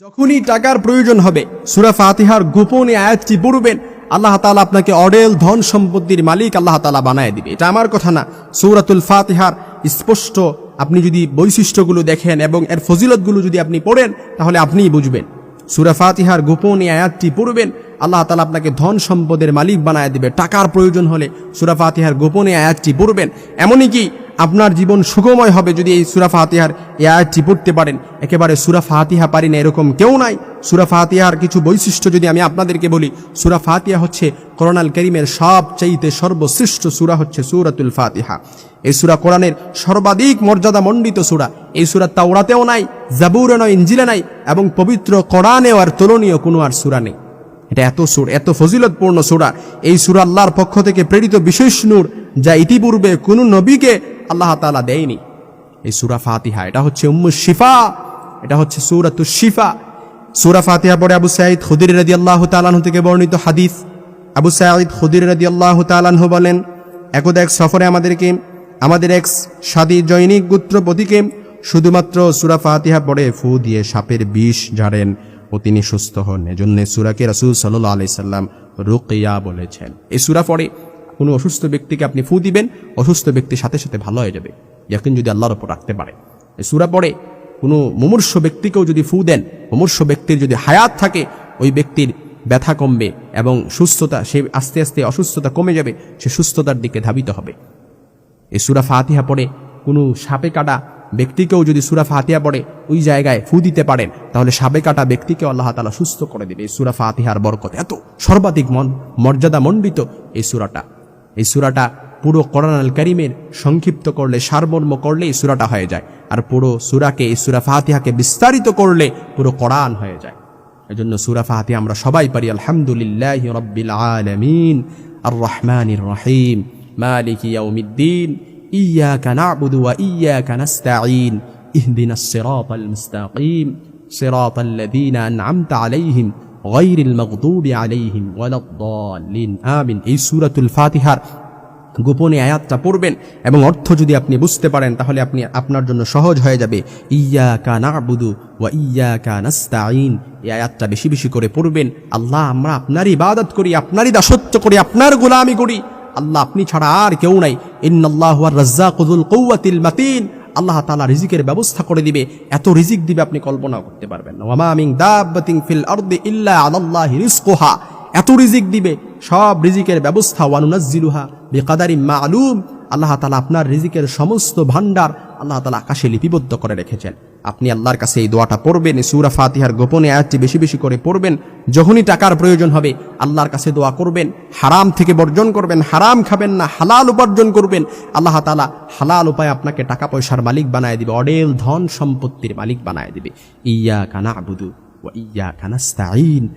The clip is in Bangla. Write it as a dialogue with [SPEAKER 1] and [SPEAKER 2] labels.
[SPEAKER 1] যখনই টাকার প্রয়োজন হবে, সুরা ফাতিহার গোপনে আয়াতটি পড়বেন, আল্লাহ তালা আপনাকে অডেল ধন সম্পত্তির মালিক আল্লাহ তালা বানায় দিবে। এটা আমার কথা না। সূরাতুল ফাতিহার স্পষ্ট আপনি যদি বৈশিষ্ট্যগুলো দেখেন এবং এর ফজিলতগুলো যদি আপনি পড়েন, তাহলে আপনিই বুঝবেন। সুরা ফাতিহার গোপনে আয়াতটি পড়বেন, আল্লাহ তালা আপনাকে ধন সম্পদের মালিক বানায় দিবে। টাকার প্রয়োজন হলে সুরা ফাতিহার গোপনে আয়াতটি পড়বেন। এমনই কি আপনার জীবন সুগময় হবে যদি এই সুরা ফাতিহার এই আয়াতটি পড়তে পারেন। একেবারে সুরা ফাতিহা পারি না, এরকম কেউ নাই। সুরা ফাতিহার কিছু বৈশিষ্ট্য যদি আমি আপনাদেরকে বলি, সুরা ফাতিহা হচ্ছে করোনাল করিমের সবচাইতে সর্বশ্রেষ্ঠ সুরা হচ্ছে সুরাতুল ফাতিহা। এই সুরা কোরআনের সর্বাধিক মর্যাদা মণ্ডিত সুরা। এই সুরা তাওরাতেও নাই জাবুরে নয় ইঞ্জিলে নাই এবং পবিত্র কোরআনেও আর তুলনীয় কোনো আর সুরা নেই। এটা এত সুর, এত ফজিলতপূর্ণ সুরা। এই সুরা আল্লাহর পক্ষ থেকে প্রেরিত বিশেষ নূর, যা ইতিপূর্বে কোনো নবীকে আল্লাহ তাআলা দেয়নি। এই সুরা ফাতিহা, এটা হচ্ছে উম্মু শিফা, এটা হচ্ছে সুরাতু শিফা। সুরা ফাতিহা পরে আবু সাইদ খুদির রাদি আল্লাহ তালানহ থেকে বর্ণিত হাদিস। আবু সাইদ খুদির রাদি আল্লাহ তালানহ বলেন, একদা এক সফরে আমাদেরকে, আমাদের এক সাদী জৈনিক গোত্রপতিকে শুধুমাত্র সুরা ফাতিহা পড়ে ফু দিয়ে সাপের বিষ ঝাড়েন ও তিনি সুস্থ হন। এজন্য সুরাকে রাসুল সাল্লাহ সাল্লাম রুকিয়া বলেছেন। এই সুরা পড়ে কোনো অসুস্থ ব্যক্তিকে আপনি ফু দিবেন, অসুস্থ ব্যক্তির সাথে সাথে ভালো হয়ে যাবে। ইয়াকিন যদি আল্লাহর ওপর রাখতে পারে। সুরা পড়ে কোনো মুমূর্ষ ব্যক্তিকেও যদি ফু দেন, মুমূর্ষ ব্যক্তির যদি হায়াত থাকে, ওই ব্যক্তির ব্যথা কমবে এবং সুস্থতা, সে আস্তে আস্তে অসুস্থতা কমে যাবে, সে সুস্থতার দিকে ধাবিত হবে। এই সুরা ফাতিহা পড়ে কোনো সাপে কাটা ব্যক্তিকেও যদি সুরা ফাতিহা পড়ে ওই জায়গায় ফু দিতে পারেন, তাহলে সাপে কাটা ব্যক্তিকে আল্লাহ তালা সুস্থ করে দেবে। এই সুরা ফাতিহার বরকত এত। সর্বাধিক মন, মর্যাদা মণ্ডিত এই সুরাটা। এই সুরাটা পুরো কোরআন করিমের সংক্ষিপ্ত করলে, সারমর্ম করলে এই সুরাটা হয়ে যায়। আর পুরো সুরাকে, এই সুরা ফাতিহাকে বিস্তারিত করলে পুরো কোরআন হয়ে যায়। এই জন্য সুরা ফাতিহা আমরা সবাই পারি, আলহামদুলিল্লাহ রব্বিল আলামিন আর রহমানির রহিম, মালিক ইয়াউমিদ্দিন ইয়াকা না'বুদু ওয়া ইয়াকা নাস্তাঈন, ইহদিনাস সিরাতাল মুস্তাকিম, সিরাতাল লাযীনা আন'আমতা গায়রিল মাগদুবি আলাইহিম ওয়ালাদ-দাল্লিন আমিন। এই সূরাতুল ফাতিহার গোপনে আয়াতটা পড়বেন এবং অর্থ যদি আপনি বুঝতে পারেন, তাহলে আপনি আপনার জন্য সহজ হয়ে যাবে। ইয়া কা নাবুদু ওয়া ইয়া কা নাস্তাইন এই আয়াতটা বেশি বেশি করে পড়বেন। আল্লাহ, আমরা আপনারই ইবাদত করি, আপনারই দাসত্ব করি, আপনার গোলামি করি। আল্লাহ, আপনি ছাড়া আর কেউ নাই। ইন্নাল্লাহু আর রাজ্জাকুল কওয়াতিল মাতিন। আল্লাহ তালা রিজিকের ব্যবস্থা করে দিবে। এত রিজিক দিবে আপনি কল্পনা করতে পারবেন ফিল রিস্কোহা এত রিজিক দিবে, সব রিজিকের ব্যবস্থা ওয়ানুনাজিলুহা বেকাদারি মা আলুম আল্লাহ তালা আপনার রিজিকের সমস্ত ভান্ডার আল্লাহ তালা আকাশে লিপিবদ্ধ করে রেখেছেন। আপনি আল্লাহর কাছে এই দোয়াটা পড়বেন সুরা ফাতিহার গোপনে আয়াতটি বেশি বেশি করে পড়বেন। যখনই টাকার প্রয়োজন হবে, আল্লাহর কাছে দোয়া করবেন, হারাম থেকে বর্জন করবেন, হারাম খাবেন না, হালাল উপার্জন করবেন, আল্লাহ তালা হালাল উপায় আপনাকে টাকা পয়সার মালিক বানায় দিবে, অডেল ধন সম্পত্তির মালিক বানায় দিবে। ইয়া কানা আবুদু ইয়া কানাস্তাইন